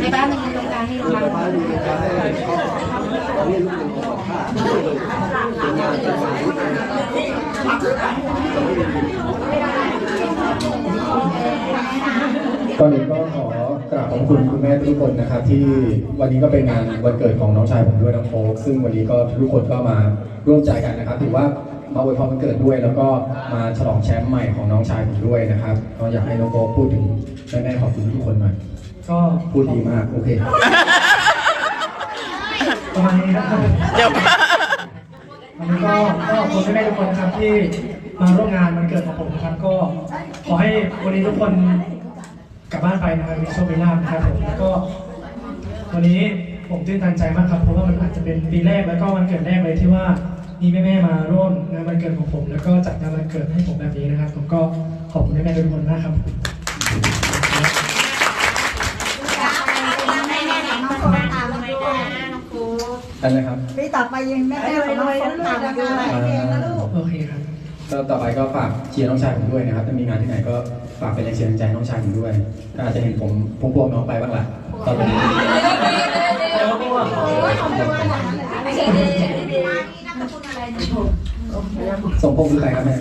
ในบ้านมันมีโรงการให้โรง การก่อนอื่นก็ขอกราบขอบคุณคุณแม่ทุกคนนะครับ ที่วันนี้ก็เป็นงานวันเกิดของน้องชายผมด้วยน้องโฟกซึ่งวันนี้ก็ทุกคนก็มาร่วมใจกันนะครับถือว่ามาอวยพรวันเกิดด้วย แล้วก็มาฉลองแชมป์ใหม่ของน้องชายผมด้วยนะครับก็อยากให้น้องโฟกพูดถึงแม่ๆขอบคุณทุกคนหน่อยก็พูดดีมากโอเค ประมาณนี้ครับเดี๋ยววันนี้ก็ก็ขอบคุณแม่ทุกคนนะครับที่มาร่วมงานวันเกิดของผมนะครับก็ขอให้วันนี้ทุกคนกลับบ้านไปนะครับมีโชคมีลาภนะครับผมแล้วก็ วันนี้ผมตื่นตันใจมากครับ เพราะว่ามันอาจจะเป็นปีแรกแล้วก็วันเกิดแรกเลยที่ว่ามีแม่ๆมาร่วมงานวันเกิดของผม แล้วก็จัดงานวันเกิดให้ผมแบบนี้นะครับผมก็ขอบคุณแม่ๆทุกคนมากครับ อันนะครับ ปีต่อไปยังแม่แม่ของน้องส้มตามกันด้วยเพลงนะลูก โอเคครับก็ต่อไปก็ฝากเชียร์น้องชายผมด้วยนะครับ ถ้ามีงานที่ไหนก็ฝากเป็นแรงเชียร์แรงใจให้น้องชายผมด้วยก็อาจจะเห็นผมพุ่งพวงน้องไปบ้างแหละตอนนี้สมพงษ์คือใครครับแม่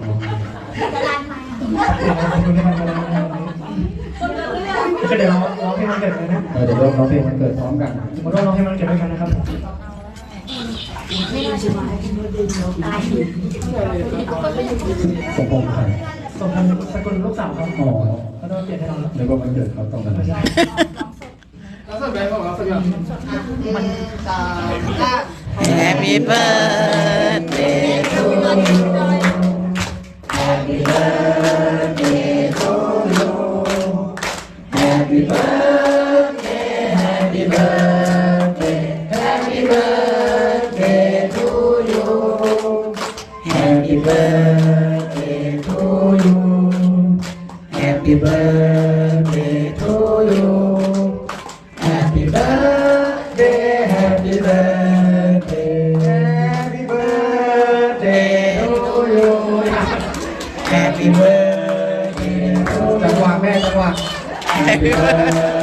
อ๋อขอบคุณที่มากันนะครับ ก็เดี๋ยวเราร้องเพลงวันเกิดกันนะเออเดี๋ยวเราร้องเพลงวันเกิดพร้อมกันมาร่วมร้องเพลงวันเกิดด้วยกันนะครับผมสมพงษ์คือใครส่งทางสกุลลูกสาวครับอ๋อเขาต้องเปลี่ยนให้เราแล้วเดี๋ยวก็วันเกิดเขาตรงกันไม่ใช่แฮปปี้เบิร์ดเดย์ทู Happy Happy birthday Happy birthday to you Happy birthday to you Happy birthday to you Happy birthday Happy birthday Happy birthday to you Happy birthday to จังหวะแม่จังหวะ Happy birthday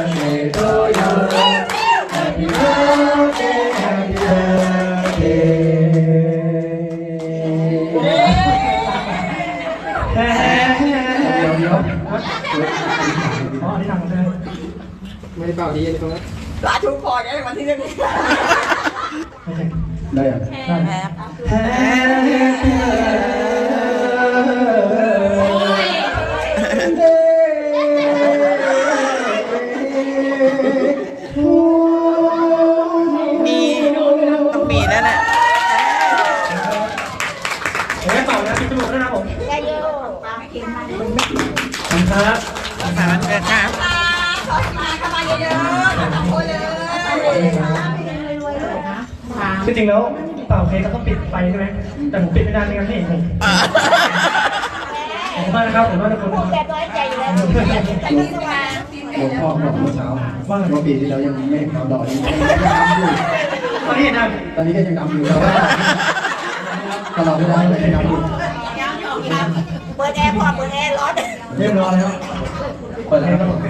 ไม่เป่าดีตรงนั้นสาธุพอแกวันที่เรื่องนี้ได้ยังแฮ่มี คุณครับสามวันเกิดครับขอมาเข้ามาเยอะๆขอบคุณเลยคือจริงแล้วเป่าเค้กก็ต้องปิดไฟใช่ไหมแต่ผมปิดไม่ได้ไม่งั้นไม่เห็นผมขอบคุณมากนะครับผมว่าทุกคนแกน้อยใจอยู่แล้วแต่ก็สมาหลวงพ่อบอกเมื่อเช้าว่าเมื่อปีที่แล้วยังไม่เห็นเขาดอกยังยังดำอยู่ตอนนี้เห็นยังตอนนี้ก็ยังดำอยู่แต่ว่าตลอดเวลาก็ยังดำอยู่ เปิดแอร์พอเปิดแอร์ร้อนเรียบร้อยแล้วเปิดแล้วครับผม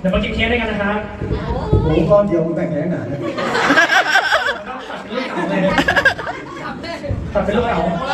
เดี๋ยวมากินเค้กด้วยกันนะครับโอ้โหก้อนเดียวมันแบ่งกันได้หนาเนี่ยตัดเป็นลูกเต๋าใส่เครื่องปั่นกันดู